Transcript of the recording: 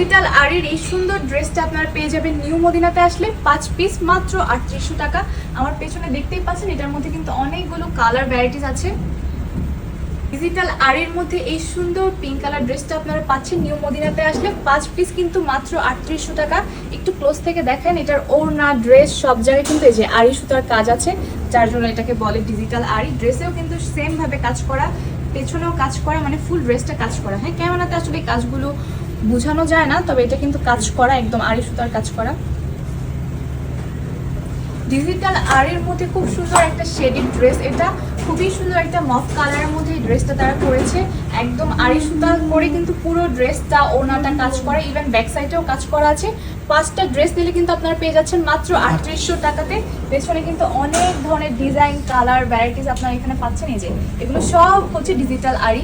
Digital আরির এই সুন্দর ড্রেসটা আপনারা পেয়ে যাবেন নিউ মদিনাতে আসলে পাঁচ পিস মাত্র আটত্রিশশো টাকা। আমার পেছনে দেখতেই পাচ্ছেন, এটার মধ্যে কিন্তু অনেকগুলো কালার ভ্যারাইটিস আছে। ডিজিটাল আরির মধ্যে এই সুন্দর পিঙ্ক কালার ড্রেসটা আপনারা পাচ্ছেন নিউ মদিনাতে আসলে পাঁচ পিস কিন্তু মাত্র আটত্রিশশো টাকা। একটু ক্লোজ থেকে দেখেন, এটার ওড়না ড্রেস সব জায়গায় কিন্তু এই যে আড়ি সুতার কাজ আছে, যার জন্য এটাকে বলে ডিজিটাল আরি ড্রেসেও কিন্তু সেমভাবে কাজ করা, পেছনেও কাজ করা মানে ফুল ড্রেসটা কাজ করা। হ্যাঁ ক্যামেরাতে আসলে কাজগুলো? বোঝানো যায় না, তবে এটা কিন্তু কাজ করা, একদম আড়ি সুতার কাজ করা। ডিজিটাল আরের মধ্যে খুব সুন্দর একটা শেডিং ড্রেস এটা খুবই সুন্দর একটা মফ কালারের মধ্যে এই ড্রেসটা তারা করেছে। একদম আড়ি সুতা করে কিন্তু পুরো ড্রেসটা ওনাটা কাজ করে ইভেন ব্যাক সাইডেও কাজ করা আছে। পাঁচটা ড্রেস নিলে কিন্তু আপনারা পেয়ে যাচ্ছেন মাত্র আটত্রিশশো টাকাতে। পেছনে কিন্তু অনেক ধরনের ডিজাইন কালার ভ্যারাইটিস আপনারা এখানে পাচ্ছেন। এই যে, এগুলো সব হচ্ছে ডিজিটাল আড়ি